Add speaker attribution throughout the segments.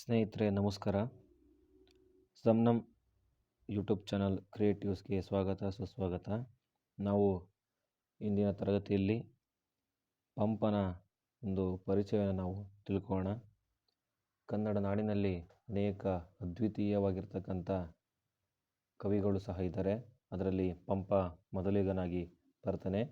Speaker 1: ಸ್ನೇಹಿತರೆ, ನಮಸ್ಕಾರ. ಸಮ್ನಮ್ YouTube channel ಕ್ರಿಯೇಟಿವ್ಸ್ಗೆ ಸ್ವಾಗತ, ಸುಸ್ವಾಗತ. ನಾವು ಇಂದಿನ ತರಗತಿಯಲ್ಲಿ ಪಂಪನ ಒಂದು ಪರಿಚಯವನ್ನು ನಾವು ತಿಳ್ಕೋಣ ಕನ್ನಡ ನಾಡಿನಲ್ಲಿ ಅನೇಕ ಅದ್ವಿತೀಯವಾಗಿರ್ತಕ್ಕಂಥ ಕವಿಗಳು ಸಹ ಇದ್ದಾರೆ. ಅದರಲ್ಲಿ ಪಂಪ ಮೊದಲಿಗನಾಗಿ ಬರ್ತಾನೆ.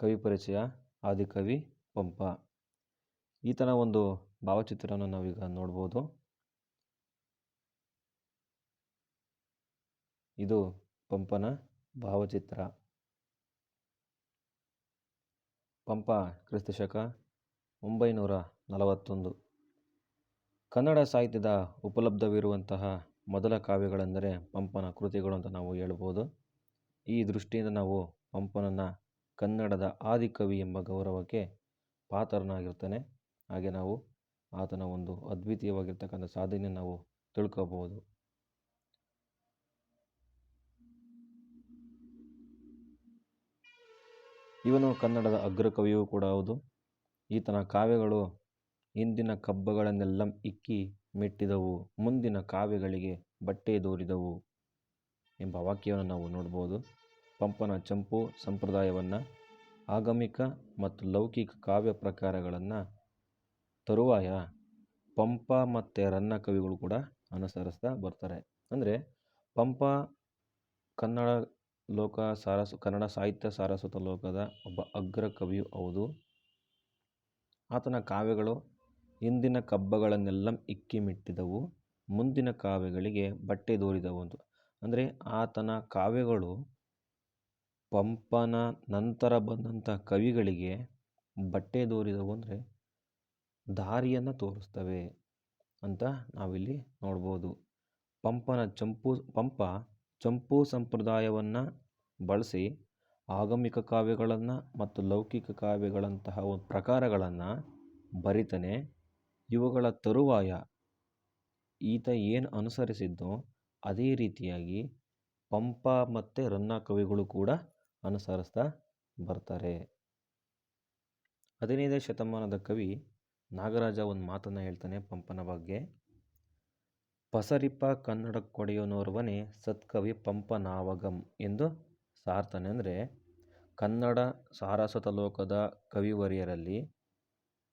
Speaker 1: ಕವಿ ಪರಿಚಯ ಆದಿಕವಿ ಪಂಪ. ಈತನ ಒಂದು ಭಾವಚಿತ್ರವನ್ನು ನಾವೀಗ ನೋಡ್ಬೋದು. ಇದು ಪಂಪನ ಭಾವಚಿತ್ರ. ಪಂಪ ಕ್ರಿಸ್ತಶಕ ಒಂಬೈನೂರ ನಲವತ್ತೊಂದು. ಕನ್ನಡ ಸಾಹಿತ್ಯದ ಉಪಲಬ್ಧವಿರುವಂತಹ ಮೊದಲ ಕಾವ್ಯಗಳೆಂದರೆ ಪಂಪನ ಕೃತಿಗಳು ಅಂತ ನಾವು ಹೇಳ್ಬೋದು. ಈ ದೃಷ್ಟಿಯಿಂದ ನಾವು ಪಂಪನನ್ನು ಕನ್ನಡದ ಆದಿಕವಿ ಎಂಬ ಗೌರವಕ್ಕೆ ಪಾತ್ರನಾಗಿರ್ತಾನೆ ಹಾಗೆ ನಾವು ಆತನ ಒಂದು ಅದ್ವಿತೀಯವಾಗಿರ್ತಕ್ಕಂಥ ಸಾಧನೆ ನಾವು ತಿಳ್ಕೋಬಹುದು. ಇವನು ಕನ್ನಡದ ಅಗ್ರಕವಿಯೂ ಕೂಡ ಹೌದು. ಈತನ ಕಾವ್ಯಗಳು ಇಂದಿನ ಕಬ್ಬಗಳನ್ನೆಲ್ಲ ಇಕ್ಕಿ ಮೆಟ್ಟಿದವು, ಮುಂದಿನ ಕಾವ್ಯಗಳಿಗೆ ಬಟ್ಟೆ ದೋರಿದವು ಎಂಬ ವಾಕ್ಯವನ್ನು ನಾವು ನೋಡ್ಬೋದು. ಪಂಪನ ಚಂಪು ಸಂಪ್ರದಾಯವನ್ನು ಆಗಮಿಕ ಮತ್ತು ಲೌಕಿಕ ಕಾವ್ಯ ಪ್ರಕಾರಗಳನ್ನು ತರುವಾಯ ಪಂಪ ಮತ್ತು ರನ್ನ ಕವಿಗಳು ಕೂಡ ಅನುಸರಿಸ್ತಾ ಬರ್ತಾರೆ. ಅಂದರೆ ಪಂಪ ಕನ್ನಡ ಲೋಕ ಸಾರಸ್ವ, ಕನ್ನಡ ಸಾಹಿತ್ಯ ಸಾರಸ್ವತ ಲೋಕದ ಒಬ್ಬ ಅಗ್ರ ಕವಿಯು ಹೌದು. ಆತನ ಕಾವ್ಯಗಳು ಹಿಂದಿನ ಕಬ್ಬಗಳನ್ನೆಲ್ಲ ಇಕ್ಕಿ ಮಿಟ್ಟಿದವು ಮುಂದಿನ ಕಾವ್ಯಗಳಿಗೆ ಬಟ್ಟೆ ದೋರಿದವು ಅಂದರೆ ಆತನ ಕಾವ್ಯಗಳು ಪಂಪನ ನಂತರ ಬಂದಂಥ ಕವಿಗಳಿಗೆ ಬಟ್ಟೆ ದೋರಿದವು ಅಂದರೆ ದಾರಿಯನ್ನು ತೋರಿಸ್ತವೆ ಅಂತ ನಾವಿಲ್ಲಿ ನೋಡ್ಬೋದು. ಪಂಪನ ಚಂಪು, ಪಂಪ ಚಂಪು ಸಂಪ್ರದಾಯವನ್ನು ಬಳಸಿ ಆಗಮಿಕ ಕಾವ್ಯಗಳನ್ನು ಮತ್ತು ಲೌಕಿಕ ಕಾವ್ಯಗಳಂತಹ ಒಂದು ಪ್ರಕಾರಗಳನ್ನು ಬರಿತಾನೆ, ಇವುಗಳ ತರುವಾಯ ಈತ ಏನು ಅನುಸರಿಸಿದ್ದೋ ಅದೇ ರೀತಿಯಾಗಿ ಪಂಪ ಮತ್ತು ರನ್ನ ಕವಿಗಳು ಕೂಡ ಅನುಸರಿಸ್ತಾ ಬರ್ತಾರೆ. ಹದಿನೈದನೇ ಶತಮಾನದ ಕವಿ ನಾಗರಾಜ ಒಂದು ಮಾತನ್ನು ಹೇಳ್ತಾನೆ ಪಂಪನ ಬಗ್ಗೆ. ಪಸರಿಪ ಕನ್ನಡ ಕೊಡೆಯೋನೋರ್ವನೇ ಸತ್ಕವಿ ಪಂಪನಾವಗಂ ಎಂದು ಸಾರ್ತಾನೆ. ಅಂದರೆ ಕನ್ನಡ ಸಾರಸತ ಲೋಕದ ಕವಿವರಿಯರಲ್ಲಿ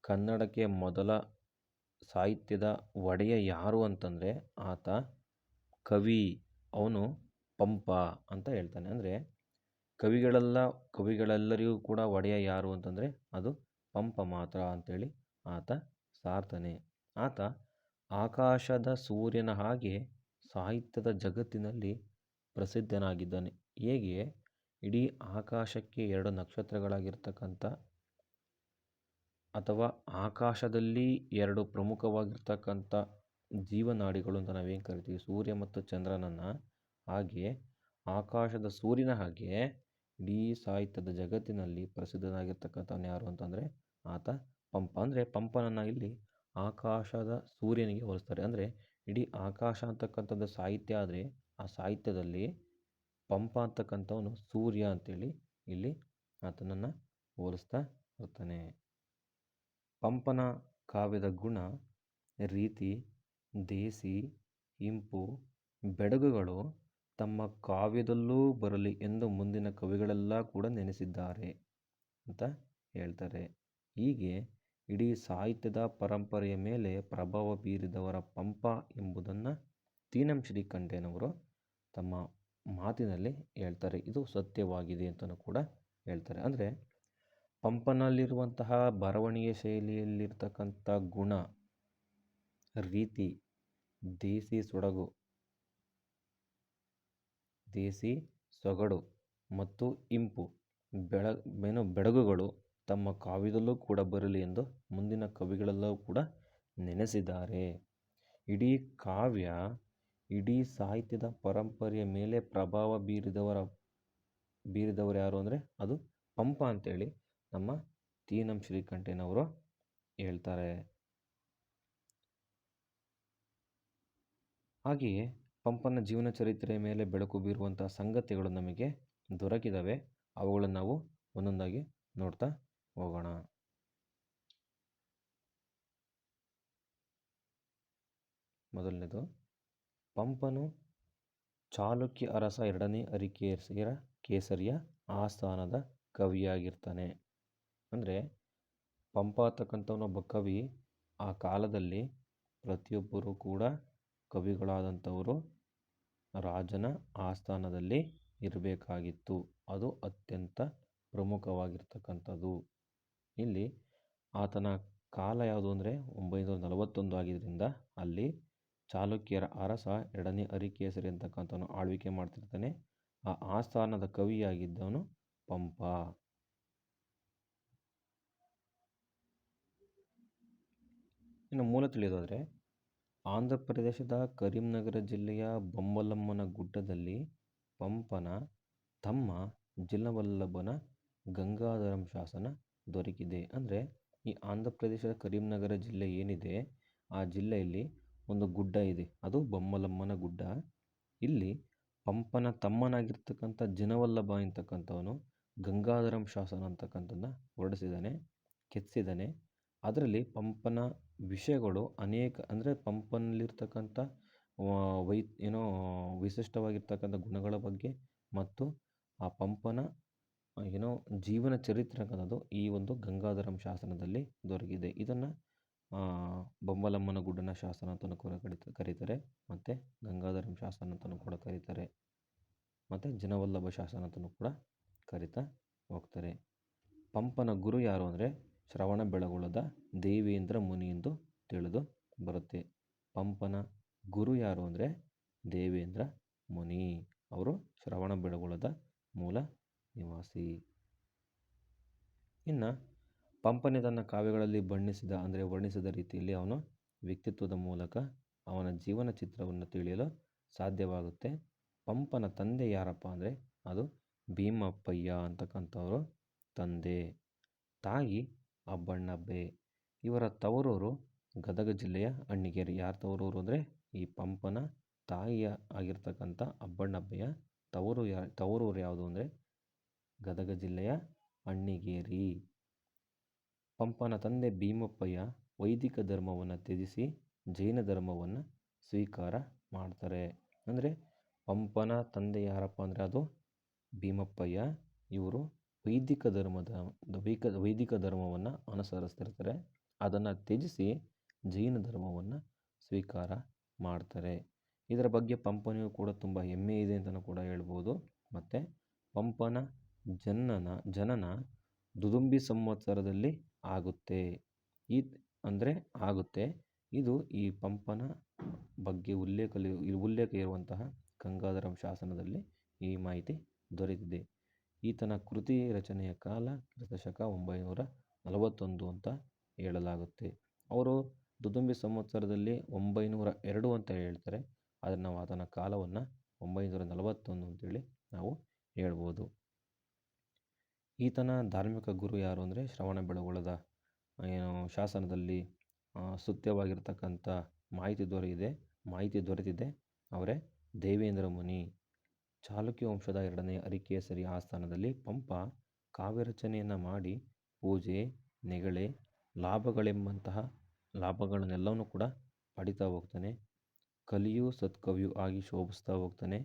Speaker 1: ಕನ್ನಡಕ್ಕೆ ಮೊದಲ ಸಾಹಿತ್ಯದ ಒಡೆಯ ಯಾರು ಅಂತಂದರೆ ಆತ ಕವಿ, ಅವನು ಪಂಪ ಅಂತ ಹೇಳ್ತಾನೆ. ಅಂದರೆ ಕವಿಗಳೆಲ್ಲ, ಕವಿಗಳೆಲ್ಲರಿಗೂ ಕೂಡ ಒಡೆಯ ಯಾರು ಅಂತಂದರೆ, ಅದು ಪಂಪ ಮಾತ್ರ ಅಂತೇಳಿ ಆತ ಸಾರ್ತಾನೆ ಆತ ಆಕಾಶದ ಸೂರ್ಯನ ಹಾಗೆ ಸಾಹಿತ್ಯದ ಜಗತ್ತಿನಲ್ಲಿ ಪ್ರಸಿದ್ಧನಾಗಿದ್ದಾನೆ. ಹೇಗೆ? ಇಡೀ ಆಕಾಶಕ್ಕೆ ಎರಡು ನಕ್ಷತ್ರಗಳಾಗಿರ್ತಕ್ಕಂಥ ಅಥವಾ ಆಕಾಶದಲ್ಲಿ ಎರಡು ಪ್ರಮುಖವಾಗಿರ್ತಕ್ಕಂಥ ಜೀವನಾಡಿಗಳು ಅಂತ ನಾವೇನು ಕರಿತೀವಿ? ಸೂರ್ಯ ಮತ್ತು ಚಂದ್ರನನ್ನು ಹಾಗೆ ಆಕಾಶದ ಸೂರ್ಯನ ಹಾಗೆ ಇಡೀ ಸಾಹಿತ್ಯದ ಜಗತ್ತಿನಲ್ಲಿ ಪ್ರಸಿದ್ಧನಾಗಿರ್ತಕ್ಕಂಥವನು ಯಾರು ಅಂತಂದರೆ ಆತ ಪಂಪ. ಅಂದರೆ ಪಂಪನನ್ನು ಇಲ್ಲಿ ಆಕಾಶದ ಸೂರ್ಯನಿಗೆ ಹೋಲಿಸ್ತಾರೆ. ಅಂದರೆ ಇಡೀ ಆಕಾಶ ಅಂತಕ್ಕಂಥದ್ದು ಸಾಹಿತ್ಯ ಆದರೆ ಆ ಸಾಹಿತ್ಯದಲ್ಲಿ ಪಂಪ ಅಂತಕ್ಕಂಥವನು ಸೂರ್ಯ ಅಂತೇಳಿ ಇಲ್ಲಿ ಆತನನ್ನು ಹೋಲಿಸ್ತಾ ಇರ್ತಾನೆ. ಪಂಪನ ಕಾವ್ಯದ ಗುಣ, ರೀತಿ, ದೇಸಿ, ಇಂಪು, ಬೆಡಗುಗಳು ತಮ್ಮ ಕಾವ್ಯದಲ್ಲೂ ಬರಲಿ ಎಂದು ಮುಂದಿನ ಕವಿಗಳೆಲ್ಲ ಕೂಡ ನೆನೆಸಿದ್ದಾರೆ ಅಂತ ಹೇಳ್ತಾರೆ. ಹೀಗೆ ಇಡೀ ಸಾಹಿತ್ಯದ ಪರಂಪರೆಯ ಮೇಲೆ ಪ್ರಭಾವ ಬೀರಿದವರ ಪಂಪ ಎಂಬುದನ್ನು ತೀನಂ ಶ್ರೀಕಂಠಯ್ಯನವರು ತಮ್ಮ ಮಾತಿನಲ್ಲಿ ಹೇಳ್ತಾರೆ. ಇದು ಸತ್ಯವಾಗಿದೆ ಅಂತಲೂ ಕೂಡ ಹೇಳ್ತಾರೆ. ಅಂದರೆ ಪಂಪನಲ್ಲಿರುವಂತಹ ಬರವಣಿಗೆ ಶೈಲಿಯಲ್ಲಿರ್ತಕ್ಕಂಥ ಗುಣ, ರೀತಿ, ದೇಸಿ ಸೊಡಗು ದೇಸಿ ಸೊಗಡು ಮತ್ತು ಇಂಪು ಬೆಳ, ಏನು ಬೆಡಗುಗಳು ತಮ್ಮ ಕಾವ್ಯದಲ್ಲೂ ಕೂಡ ಬರಲಿ ಎಂದು ಮುಂದಿನ ಕವಿಗಳೆಲ್ಲವೂ ಕೂಡ ನೆನೆಸಿದ್ದಾರೆ. ಇಡೀ ಕಾವ್ಯ, ಇಡೀ ಸಾಹಿತ್ಯದ ಪರಂಪರೆಯ ಮೇಲೆ ಪ್ರಭಾವ ಬೀರಿದವರ, ಬೀರಿದವರು ಯಾರು ಅಂದರೆ ಅದು ಪಂಪ ಅಂತೇಳಿ ನಮ್ಮ ತೀನಂ ಶ್ರೀಕಂಠೇನವರು ಹೇಳ್ತಾರೆ. ಹಾಗೆಯೇ ಪಂಪನ ಜೀವನ ಚರಿತ್ರೆಯ ಮೇಲೆ ಬೆಳಕು ಬೀರುವಂತಹ ಸಂಗತಿಗಳು ನಮಗೆ ದೊರಕಿದವೆ. ಅವುಗಳನ್ನು ನಾವು ಒಂದೊಂದಾಗಿ ನೋಡ್ತಾ ಹೋಗೋಣ. ಮೊದಲನೇದು, ಪಂಪನು ಚಾಲುಕ್ಯ ಅರಸ ಎರಡನೇ ಅರಿಕೇಸರಿಯ ಕೇಸರಿಯ ಆಸ್ಥಾನದ ಕವಿಯಾಗಿರ್ತಾನೆ. ಅಂದರೆ ಪಂಪ ಅಂತಕ್ಕಂಥವನೊಬ್ಬ ಕವಿ. ಆ ಕಾಲದಲ್ಲಿ ಪ್ರತಿಯೊಬ್ಬರೂ ಕೂಡ ಕವಿಗಳಾದಂಥವರು ರಾಜನ ಆಸ್ಥಾನದಲ್ಲಿ ಇರಬೇಕಾಗಿತ್ತು. ಅದು ಅತ್ಯಂತ ಪ್ರಮುಖವಾಗಿರ್ತಕ್ಕಂಥದ್ದು. ಇಲ್ಲಿ ಆತನ ಕಾಲ ಯಾವುದು ಅಂದರೆ ಒಂಬೈನೂರ ನಲವತ್ತೊಂದು ಆಗಿದ್ದರಿಂದ ಅಲ್ಲಿ ಚಾಲುಕ್ಯರ ಅರಸ ಎರಡನೇ ಅರಿಕೇಸರಿ ಅಂತಕ್ಕಂಥವನು ಆಳ್ವಿಕೆ ಮಾಡ್ತಿರ್ತಾನೆ. ಆ ಆಸ್ಥಾನದ ಕವಿಯಾಗಿದ್ದವನು ಪಂಪ. ಇನ್ನು ಮೂಲ ತಿಳಿಯೋದಾದರೆ ಆಂಧ್ರ ಪ್ರದೇಶದ ಕರೀಂನಗರ ಜಿಲ್ಲೆಯ ಬೊಮ್ಮಲಮ್ಮನ ಗುಡ್ಡದಲ್ಲಿ ಪಂಪನ, ತಮ್ಮ, ಜಿಲ್ಲವಲ್ಲಭನ, ಗಂಗಾಧರಂ ಶಾಸನ ದೊರಕಿದೆ. ಅಂದರೆ ಈ ಆಂಧ್ರ ಪ್ರದೇಶದ ಕರೀಂನಗರ ಜಿಲ್ಲೆ ಏನಿದೆ, ಆ ಜಿಲ್ಲೆಯಲ್ಲಿ ಒಂದು ಗುಡ್ಡ ಇದೆ. ಅದು ಬೊಮ್ಮಲಮ್ಮನ ಗುಡ್ಡ. ಇಲ್ಲಿ ಪಂಪನ ತಮ್ಮನಾಗಿರ್ತಕ್ಕಂಥ ಜಿನವಲ್ಲಭ ಅಂತಕ್ಕಂಥವನು ಗಂಗಾಧರಂ ಶಾಸನ ಅಂತಕ್ಕಂಥದ್ದನ್ನ ಹೊರಡಿಸಿದ್ದಾನೆ, ಕೆತ್ತಿಸಿದ್ದಾನೆ. ಅದರಲ್ಲಿ ಪಂಪನ ವಿಷಯಗಳು ಅನೇಕ ಅಂದರೆ ಪಂಪನಲ್ಲಿರ್ತಕ್ಕಂಥ ವೈ ಏನೋ ವಿಶಿಷ್ಟವಾಗಿರ್ತಕ್ಕಂಥ ಗುಣಗಳ ಬಗ್ಗೆ ಮತ್ತು ಆ ಪಂಪನ ಏನೋ ಜೀವನ ಚರಿತ್ರೆ ಅನ್ನೋದು ಈ ಒಂದು ಗಂಗಾಧರಂ ಶಾಸನದಲ್ಲಿ ದೊರಕಿದೆ. ಇದನ್ನು ಬೊಂಬಲಮ್ಮನ ಗುಡ್ಡನ ಶಾಸನ ಅಂತಲೂ ಕೂಡ ಕರಿತ ಕರೀತಾರೆ. ಮತ್ತು ಗಂಗಾಧರಂ ಶಾಸನ ಅಂತಲೂ ಕೂಡ ಕರೀತಾರೆ. ಮತ್ತು ಜನವಲ್ಲಭ ಶಾಸನ ಅಂತಲೂ ಕೂಡ ಕರಿತಾ ಹೋಗ್ತಾರೆ. ಪಂಪನ ಗುರು ಯಾರು ಅಂದರೆ ಶ್ರವಣ ಬೆಳಗೊಳದ ದೇವೇಂದ್ರ ಮುನಿ ಎಂದು ತಿಳಿದು ಬರುತ್ತೆ. ಪಂಪನ ಗುರು ಯಾರು ಅಂದರೆ ದೇವೇಂದ್ರ ಮುನಿ. ಅವರು ಶ್ರವಣ ಬೆಳಗೊಳದ ಮೂಲ ನಿವಾಸಿ. ಇನ್ನು ಪಂಪನೆ ತನ್ನ ಕಾವ್ಯಗಳಲ್ಲಿ ಬಣ್ಣಿಸಿದ ಅಂದರೆ ವರ್ಣಿಸಿದ ರೀತಿಯಲ್ಲಿ ಅವನು ವ್ಯಕ್ತಿತ್ವದ ಮೂಲಕ ಅವನ ಜೀವನ ಚಿತ್ರವನ್ನು ತಿಳಿಯಲು ಸಾಧ್ಯವಾಗುತ್ತೆ. ಪಂಪನ ತಂದೆ ಯಾರಪ್ಪ ಅಂದರೆ ಅದು ಭೀಮಪ್ಪಯ್ಯ ಅಂತಕ್ಕಂಥವರು ತಂದೆ. ತಾಯಿ ಅಬ್ಬಣ್ಣಬ್ಬೆ. ಇವರ ತವರೂರು ಗದಗ ಜಿಲ್ಲೆಯ ಅಣ್ಣಿಗೇರಿ. ಯಾರ ತವರೂರು ಅಂದರೆ ಈ ಪಂಪನ ತಾಯಿಯ ಆಗಿರ್ತಕ್ಕಂಥ ಅಬ್ಬಣ್ಣಬ್ಬೆಯ ತವರು ಯಾ, ತವರೂರು ಯಾವುದು ಅಂದರೆ ಗದಗ ಜಿಲ್ಲೆಯ ಅಣ್ಣಿಗೇರಿ. ಪಂಪನ ತಂದೆ ಭೀಮಪ್ಪಯ್ಯ ವೈದಿಕ ಧರ್ಮವನ್ನು ತ್ಯಜಿಸಿ ಜೈನ ಧರ್ಮವನ್ನು ಸ್ವೀಕಾರ ಮಾಡ್ತಾರೆ. ಅಂದರೆ ಪಂಪನ ತಂದೆ ಯಾರಪ್ಪ ಅಂದರೆ ಅದು ಭೀಮಪ್ಪಯ್ಯ, ಇವರು ವೈದಿಕ ಧರ್ಮದ ವೈಕ, ವೈದಿಕ ಧರ್ಮವನ್ನು ಅನುಸರಿಸ್ತಿರ್ತಾರೆ. ಅದನ್ನು ತ್ಯಜಿಸಿ ಜೈನ ಧರ್ಮವನ್ನು ಸ್ವೀಕಾರ ಮಾಡ್ತಾರೆ. ಇದರ ಬಗ್ಗೆ ಪಂಪನಿಗೂ ಕೂಡ ತುಂಬ ಹೆಮ್ಮೆ ಇದೆ ಅಂತಲೂ ಕೂಡ ಹೇಳ್ಬೋದು. ಮತ್ತು ಪಂಪನ ಜನನ ಜನನ ದುದುಂಬಿ ಸಂವತ್ಸರದಲ್ಲಿ ಆಗುತ್ತೆ. ಈ ಅಂದರೆ ಆಗುತ್ತೆ. ಇದು ಈ ಪಂಪನ ಬಗ್ಗೆ ಉಲ್ಲೇಖ ಉಲ್ಲೇಖ ಇರುವಂತಹ ಗಂಗಾಧರಂ ಶಾಸನದಲ್ಲಿ ಈ ಮಾಹಿತಿ ದೊರೆತಿದೆ. ಈತನ ಕೃತಿ ರಚನೆಯ ಕಾಲ ಕ್ರಿಸ್ತಶಕ ಒಂಬೈನೂರ ನಲವತ್ತೊಂದು ಅಂತ ಹೇಳಲಾಗುತ್ತೆ. ಅವರು ದುದುಂಬಿ ಸಂವತ್ಸರದಲ್ಲಿ ಒಂಬೈನೂರ ಎರಡು ಅಂತ ಹೇಳ್ತಾರೆ. ಆದರೆ ನಾವು ಆತನ ಕಾಲವನ್ನು ಒಂಬೈನೂರ ನಲವತ್ತೊಂದು ಅಂತೇಳಿ ನಾವು ಹೇಳ್ಬೋದು. ಈತನ ಧಾರ್ಮಿಕ ಗುರು ಯಾರು ಅಂದರೆ ಶ್ರವಣ ಬೆಳಗೊಳದ, ಏನು, ಶಾಸನದಲ್ಲಿ ಸತ್ಯವಾಗಿರ್ತಕ್ಕಂಥ ಮಾಹಿತಿ ದೊರೆಯಿದೆ, ಮಾಹಿತಿ ದೊರೆತಿದೆ. ಅವರೇ ದೇವೇಂದ್ರ ಮುನಿ. ಚಾಲುಕ್ಯ ವಂಶದ ಎರಡನೇ ಅರಿಕೇಸರಿ ಆಸ್ಥಾನದಲ್ಲಿ ಪಂಪ ಕಾವ್ಯರಚನೆಯನ್ನು ಮಾಡಿ ಪೂಜೆ, ನೆಗಳೆ, ಲಾಭಗಳೆಂಬಂತಹ ಲಾಭಗಳನ್ನೆಲ್ಲವನ್ನೂ ಕೂಡ ಪಡಿತಾ ಹೋಗ್ತಾನೆ. ಕಲಿಯು ಸತ್ಕವಿಯು ಆಗಿ ಶೋಭಿಸ್ತಾ ಹೋಗ್ತಾನೆ.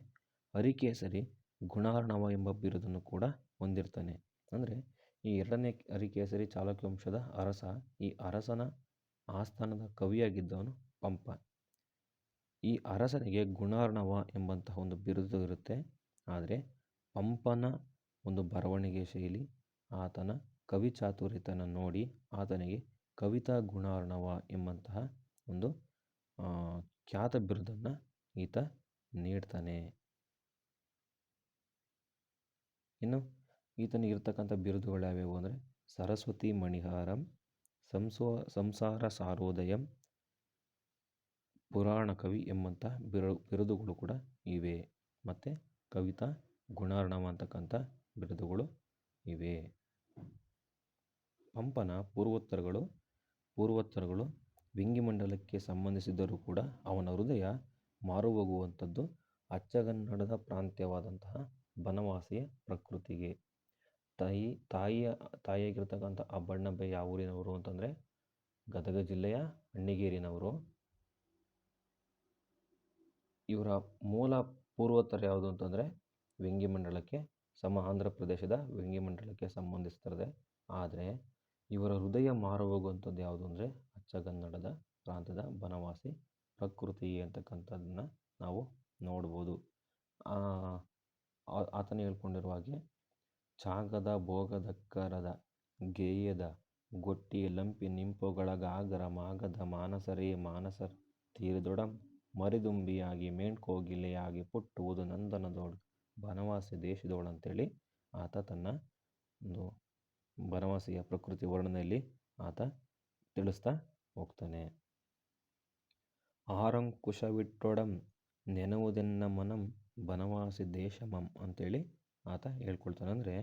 Speaker 1: ಅರಿಕೇಸರಿ ಗುಣಾರ್ಣವ ಎಂಬ ಬಿರುದನ್ನು ಕೂಡ ಹೊಂದಿರ್ತಾನೆ. ಅಂದರೆ ಈ ಎರಡನೇ ಅರಿಕೇಸರಿ ಚಾಲುಕ್ಯ ವಂಶದ ಅರಸ, ಈ ಅರಸನ ಆಸ್ಥಾನದ ಕವಿಯಾಗಿದ್ದವನು ಪಂಪ. ಈ ಅರಸನಿಗೆ ಗುಣಾರ್ಣವ ಎಂಬಂತಹ ಒಂದು ಬಿರುದು ಇರುತ್ತೆ. ಆದರೆ ಪಂಪನ ಒಂದು ಬರವಣಿಗೆ ಶೈಲಿ, ಆತನ ಕವಿ ಚಾತುರ್ಯತನ ನೋಡಿ ಆತನಿಗೆ ಕವಿತಾ ಗುಣಾರ್ಣವ ಎಂಬಂತಹ ಒಂದು ಖ್ಯಾತ ಬಿರುದನ್ನು ಈತ ನೀಡ್ತಾನೆ. ಇನ್ನು ಈತನಿಗೆ ಇರ್ತಕ್ಕಂಥ ಬಿರುದುಗಳು ಯಾವ್ಯಾವು ಅಂದರೆ, ಸರಸ್ವತಿ ಮಣಿಹಾರಂ ಸಂಸೋ ಸಂಸಾರ ಸಾರೋದಯಂ ಪುರಾಣ ಕವಿ ಎಂಬಂಥ ಬಿರು, ಬಿರುದುಗಳು ಕೂಡ ಇವೆ. ಮತ್ತು ಕವಿತಾ ಗುಣಾರ್ಣವ ಅಂತಕ್ಕಂಥ ಬಿರುದುಗಳು ಇವೆ. ಪಂಪನ ಪೂರ್ವೋತ್ತರಗಳು ಪೂರ್ವೋತ್ತರಗಳು ವಿಂಗಿಮಂಡಲಕ್ಕೆ ಸಂಬಂಧಿಸಿದ್ದರೂ ಕೂಡ ಅವನ ಹೃದಯ ಮಾರುಹೋಗುವಂಥದ್ದು ಅಚ್ಚಗನ್ನಡದ ಪ್ರಾಂತ್ಯವಾದಂತಹ ಬನವಾಸಿಯ ಪ್ರಕೃತಿಗೆ. ತಾಯಿ, ತಾಯಿಯ, ತಾಯಿಯಾಗಿರ್ತಕ್ಕಂಥ ಆ ಬಣ್ಣಬ್ಬೆ ಯಾವ ಊರಿನವರು ಅಂತಂದರೆ ಗದಗ ಜಿಲ್ಲೆಯ ಅಣ್ಣಿಗೇರಿನವರು ಇವರ ಮೂಲ ಪೂರ್ವೋತ್ತರ ಯಾವುದು ಅಂತಂದರೆ ವ್ಯಂಗ್ಯಮಂಡಲಕ್ಕೆ ಸಮ ಆಂಧ್ರ ಪ್ರದೇಶದ ವ್ಯಂಗ್ಯಮಂಡಲಕ್ಕೆ ಸಂಬಂಧಿಸ್ತದೆ ಆದರೆ ಇವರ ಹೃದಯ ಮಾರು ಹೋಗುವಂಥದ್ದು ಯಾವುದು ಅಂದರೆ ಅಚ್ಚಗನ್ನಡದ ಪ್ರಾಂತ್ಯದ ಬನವಾಸಿ ಪ್ರಕೃತಿ ಅಂತಕ್ಕಂಥದ್ದನ್ನು ನಾವು ನೋಡ್ಬೋದು. ಆತನ ಹೇಳ್ಕೊಂಡಿರುವ ಹಾಗೆ ಚಾಗದ ಭೋಗದ ಕರದ ಗೇಯದ ಗೊಟ್ಟಿ ಲಂಪಿ ನಿಂಪೊಗಳಗಾಗರ ಮಾಗದ ಮಾನಸರೇ ಮಾನಸ ತೀರದೊಡಂ ಮರಿದುಂಬಿಯಾಗಿ ಮೇಣ್ಕೋಗಿಲೆಯಾಗಿ ಪುಟ್ಟುವುದು ನಂದನದೋಳು. ಬನವಾಸಿ ದೇಶದೋಳು ಅಂತೇಳಿ ಆತ ತನ್ನ ಒಂದು ಬನವಾಸಿಯ ಪ್ರಕೃತಿ ವರ್ಣನೆಯಲ್ಲಿ ಆತ ತಿಳಿಸ್ತಾ ಹೋಗ್ತಾನೆ. ಆರಂಕುಶವಿಟ್ಟೊಡಂ ನೆನವುದೆನ್ನ ಮನಂ ಬನವಾಸಿ ದೇಶಮಂ ಅಂತೇಳಿ ಆತ ಹೇಳ್ಕೊಳ್ತಾನೆ. ಅಂದರೆ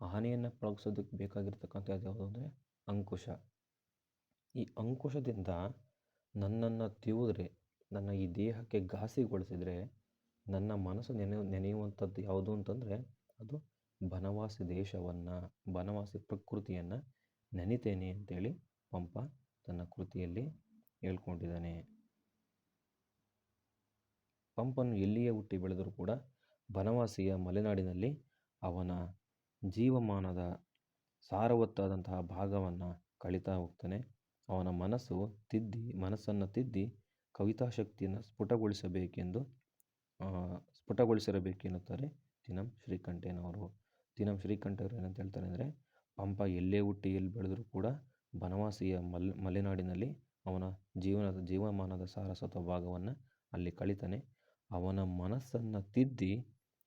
Speaker 1: ಆನೆಯನ್ನು ಪಳಗಿಸೋದಕ್ಕೆ ಬೇಕಾಗಿರ್ತಕ್ಕಂಥದ್ದು ಯಾವುದು ಅಂದರೆ ಅಂಕುಶ. ಈ ಅಂಕುಶದಿಂದ ನನ್ನನ್ನು ತಿವಿದ್ರೆ ನನ್ನ ಈ ದೇಹಕ್ಕೆ ಘಾಸಿಗೊಳಿಸಿದರೆ ನನ್ನ ಮನಸ್ಸು ನೆನೆ, ನೆನೆಯುವಂಥದ್ದು ಯಾವುದು ಅಂತಂದರೆ ಅದು ಬನವಾಸಿ ದೇಶವನ್ನು, ಬನವಾಸಿ ಪ್ರಕೃತಿಯನ್ನು ನೆನಿತೇನೆ ಅಂತೇಳಿ ಪಂಪ ತನ್ನ ಕೃತಿಯಲ್ಲಿ ಹೇಳ್ಕೊಂಡಿದ್ದಾನೆ. ಪಂಪನು ಎಲ್ಲಿಯೇ ಹುಟ್ಟಿ ಬೆಳೆದರೂ ಕೂಡ ಬನವಾಸಿಯ ಮಲೆನಾಡಿನಲ್ಲಿ ಅವನ ಜೀವಮಾನದ ಸಾರವತ್ತಾದಂತಹ ಭಾಗವನ್ನು ಕಳೀತಾ ಹೋಗ್ತಾನೆ. ಅವನ ಮನಸ್ಸು ತಿದ್ದಿ, ಮನಸ್ಸನ್ನು ತಿದ್ದಿ ಕವಿತಾಶಕ್ತಿಯನ್ನು ಸ್ಫುಟಗೊಳಿಸಬೇಕೆಂದು ಸ್ಫುಟಗೊಳಿಸಿರಬೇಕೆನ್ನುತ್ತಾರೆ ತಿನಂ ಶ್ರೀಕಂಠಯ್ಯನವರು ತಿನಂ ಶ್ರೀಕಂಠಯ್ಯವರು ಏನಂತ ಹೇಳ್ತಾರೆ ಅಂದರೆ, ಪಂಪ ಎಲ್ಲೇ ಹುಟ್ಟಿ ಎಲ್ಲಿ ಬೆಳೆದರೂ ಕೂಡ ಬನವಾಸಿಯ ಮಲ್, ಮಲೆನಾಡಿನಲ್ಲಿ ಅವನ ಜೀವನದ, ಜೀವಮಾನದ ಸಾರಸ್ವತ ಭಾಗವನ್ನು ಅಲ್ಲಿ ಕಳಿತಾನೆ. ಅವನ ಮನಸ್ಸನ್ನು ತಿದ್ದಿ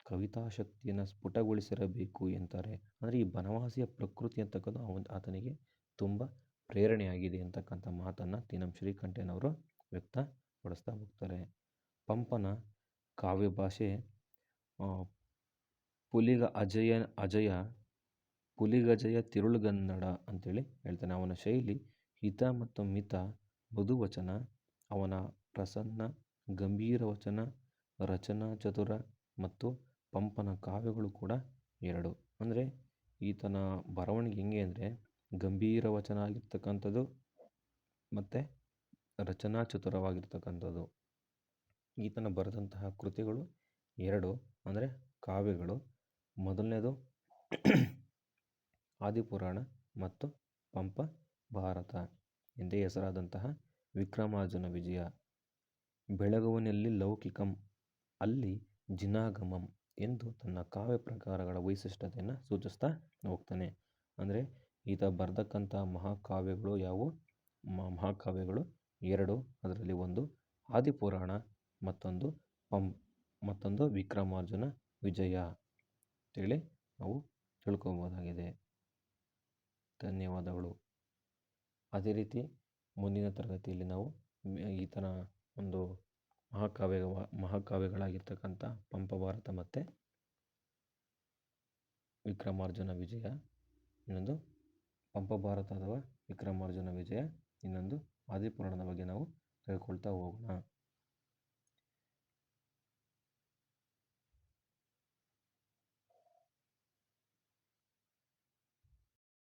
Speaker 1: ಕವಿತಾಶಕ್ತಿಯನ್ನು ಸ್ಫುಟಗೊಳಿಸಿರಬೇಕು ಎಂತಾರೆ. ಅಂದರೆ ಈ ಬನವಾಸಿಯ ಪ್ರಕೃತಿ ಅಂತಕ್ಕಂಥ ಅವನ, ಆತನಿಗೆ ತುಂಬ ಪ್ರೇರಣೆಯಾಗಿದೆ ಅಂತಕ್ಕಂಥ ಮಾತನ್ನು ತಿನಂ ಶ್ರೀಕಂಠಯ್ಯನವರು ವ್ಯಕ್ತಪಡಿಸ್ತಾ ಹೋಗ್ತಾರೆ. ಪಂಪನ ಕಾವ್ಯ ಭಾಷೆ ಪುಲಿಗ ಅಜಯ ಅಜಯ ಪುಲಿಗಜಯ ತಿರುಳುಗನ್ನಡ ಅಂತೇಳಿ ಹೇಳ್ತಾನೆ. ಅವನ ಶೈಲಿ ಹಿತ ಮತ್ತು ಮಿತ, ಮೃದು ವಚನ, ಅವನ ಪ್ರಸನ್ನ, ಗಂಭೀರ ವಚನ, ರಚನಾ ಚತುರ ಮತ್ತು ಪಂಪನ ಕಾವ್ಯಗಳು ಕೂಡ ಎರಡು. ಅಂದರೆ ಈತನ ಬರವಣಿಗೆ ಹೆಂಗೆ ಅಂದರೆ ಗಂಭೀರ ವಚನ ಆಗಿರ್ತಕ್ಕಂಥದ್ದು ಮತ್ತು ರಚನಾ ಚತುರವಾಗಿರ್ತಕ್ಕಂಥದ್ದು ಈತನ ಬರೆದಂತಹ ಕೃತಿಗಳು ಎರಡು, ಅಂದರೆ ಕಾವ್ಯಗಳು. ಮೊದಲನೇದು ಆದಿಪುರಾಣ ಮತ್ತು ಪಂಪ ಭಾರತ. ಎಂದೇ ಹೆಸರಾದಂತಹ ವಿಕ್ರಮಾರ್ಜುನ ವಿಜಯ. ಬೆಳಗವನಲ್ಲಿ ಲೌಕಿಕಂ, ಅಲ್ಲಿ ಜಿನಾಗಮಂ ಎಂದು ತನ್ನ ಕಾವ್ಯ ಪ್ರಕಾರಗಳ ವೈಶಿಷ್ಟ್ಯತೆಯನ್ನು ಸೂಚಿಸ್ತಾ ಹೋಗ್ತಾನೆ. ಅಂದರೆ ಈತ ಬರೆದಕ್ಕಂಥ ಮಹಾಕಾವ್ಯಗಳು ಯಾವುವು? ಮಹಾಕಾವ್ಯಗಳು ಎರಡು, ಅದರಲ್ಲಿ ಒಂದು ಆದಿಪುರಾಣ, ಮತ್ತೊಂದು ಪಂ, ಮತ್ತೊಂದು ವಿಕ್ರಮಾರ್ಜುನ ವಿಜಯ ಅಂತೇಳಿ ನಾವು ತಿಳ್ಕೊಬೋದಾಗಿದೆ. ಧನ್ಯವಾದಗಳು. ಅದೇ ರೀತಿ ಮುಂದಿನ ತರಗತಿಯಲ್ಲಿ ನಾವು ಈತನ ಒಂದು ಮಹಾಕಾವ್ಯ ಮಹಾಕಾವ್ಯಗಳಾಗಿರ್ತಕ್ಕಂಥ ಪಂಪ ಭಾರತ ಮತ್ತು ವಿಕ್ರಮಾರ್ಜುನ ವಿಜಯ, ಇನ್ನೊಂದು ಪಂಪ ಭಾರತ ಅಥವಾ ವಿಕ್ರಮಾರ್ಜುನ ವಿಜಯ, ಇನ್ನೊಂದು ಆದಿಪುರಾಣದ ಬಗ್ಗೆ ನಾವು ತಿಳ್ಕೊಳ್ತಾ ಹೋಗೋಣ.